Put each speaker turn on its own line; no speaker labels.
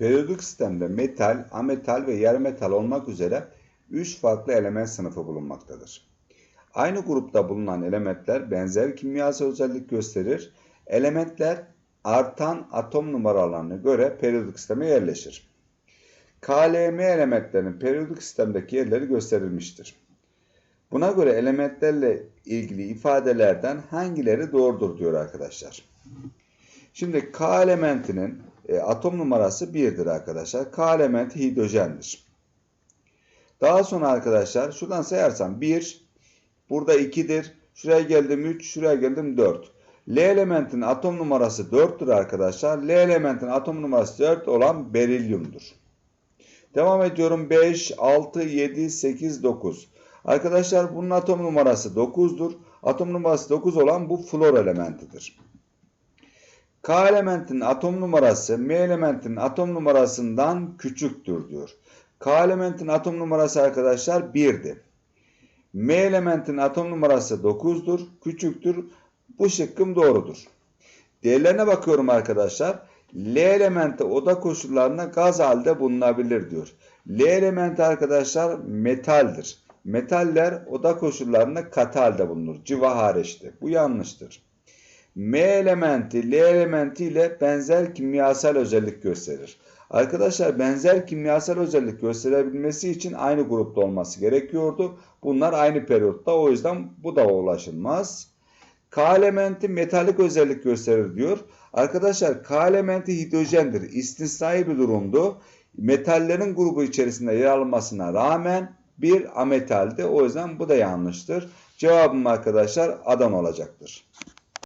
Periyodik sistemde metal, ametal ve yarı metal olmak üzere 3 farklı element sınıfı bulunmaktadır. Aynı grupta bulunan elementler benzer kimyasal özellik gösterir. Elementler artan atom numaralarına göre periyodik sisteme yerleşir. KLM elementlerinin periyodik sistemdeki yerleri gösterilmiştir. Buna göre elementlerle ilgili ifadelerden hangileri doğrudur diyor arkadaşlar. Şimdi K elementinin e, atom numarası 1'dir arkadaşlar. K elementi hidrojendir. Daha sonra arkadaşlar şuradan sayarsam 1, burada 2'dir. Şuraya geldim 3, şuraya geldim 4. L elementin atom numarası 4'tür arkadaşlar. L elementin atom numarası 4 olan berilyumdur. Devam ediyorum 5, 6, 7, 8, 9. Arkadaşlar bunun atom numarası 9'dur. Atom numarası 9 olan bu flor elementidir. K elementinin atom numarası M elementinin atom numarasından küçüktür diyor. K elementinin atom numarası arkadaşlar 1'di. M elementinin atom numarası 9'dur. Küçüktür. Bu şıkkım doğrudur. Diğerlerine bakıyorum arkadaşlar. L elementi oda koşullarında gaz halde bulunabilir diyor. L elementi arkadaşlar metaldir. Metaller oda koşullarında katı halde bulunur. Civa hariçtir. Bu yanlıştır. M elementi L elementi ile benzer kimyasal özellik gösterir. Arkadaşlar benzer kimyasal özellik gösterebilmesi için aynı grupta olması gerekiyordu. Bunlar aynı periyotta o yüzden bu da ulaşılmaz. K elementi metalik özellik gösterir diyor. Arkadaşlar K elementi hidrojendir. İstisnai bir durumdu. Metallerin grubu içerisinde yer almasına rağmen bir ametaldi. O yüzden bu da yanlıştır. Cevabım arkadaşlar Adan olacaktır.